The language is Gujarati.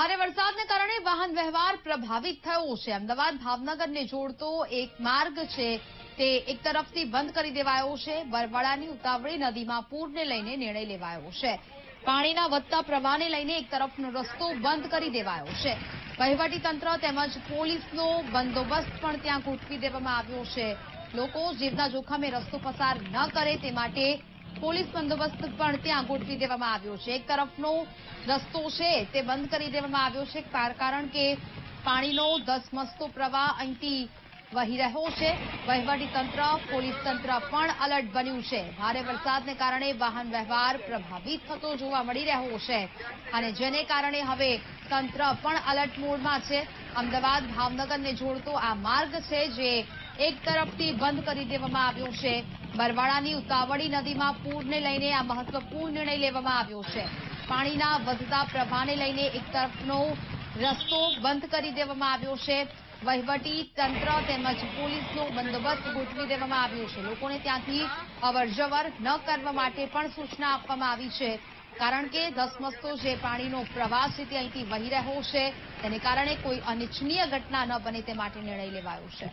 ભારે વરસાદને કારણે વાહન વ્યવહાર પ્રભાવિત થયો છે. અમદાવાદ, ભાવનગરને જોડતો એક માર્ગ છે તે એક તરફથી બંધ કરી દેવાયો છે. બરવાળાની ઉતાવળી નદીમાં પૂરને લઈને નિર્ણય લેવાયો છે. પાણીના વધતા પ્રવાહને લઈને એક તરફનો રસ્તો બંધ કરી દેવાયો છે. વહીવટીતંત્ર તેમજ પોલીસનો બંદોબસ્ત પણ ત્યાં ગોઠવી દેવામાં આવ્યો છે. લોકો જીવના જોખમે રસ્તો પસાર ન કરે તે માટે પોલીસ બંદોબસ્ત પણ ત્યાં ગોઠવી દેવામાં આવ્યો છે. એક તરફનો રસ્તો છે તે બંધ કરી દેવામાં આવ્યો છે. કાર- કારણ કે પાણીનો ધસમસતો પ્રવાહ અહીંથી વહી રહ્યો છે. વહીવટી તંત્ર, પોલીસ તંત્ર પણ અલર્ટ બન્યું છે. ભારે વરસાદને કારણે વાહન વ્યવહાર પ્રભાવિત થતો જોવા મળી રહ્યો છે. અને જેને કારણે હવે તંત્ર પણ અલર્ટ મોડમાં છે. અમદાવાદ ભાવનગરને જોડતો આ માર્ગ છે જે એક તરફથી બંધ કરી દેવામાં આવ્યો છે. બરવાડાની ઉતાવળી નદીમાં પૂરને લઈને આ મહત્વપૂર્ણ નિર્ણય લેવામાં આવ્યો છે. પાણીના વધતા પ્રવાહને લઈને એક તરફનો રસ્તો બંધ કરી દેવામાં આવ્યો છે. વહીવટી તંત્ર તેમજ પોલીસનો બંદોબસ્ત ગોઠવી દેવામાં આવ્યો છે. લોકોને ત્યાંથી અવરજવર ન કરવા માટે પણ સૂચના આપવામાં આવી છે. કારણ કે ધસમસતો જે પાણીનો પ્રવાહ છે તે અહીંથી વહી રહ્યો છે. તેને કારણે કોઈ અનિચ્છનીય ઘટના ન બને તે માટે નિર્ણય લેવાયો છે.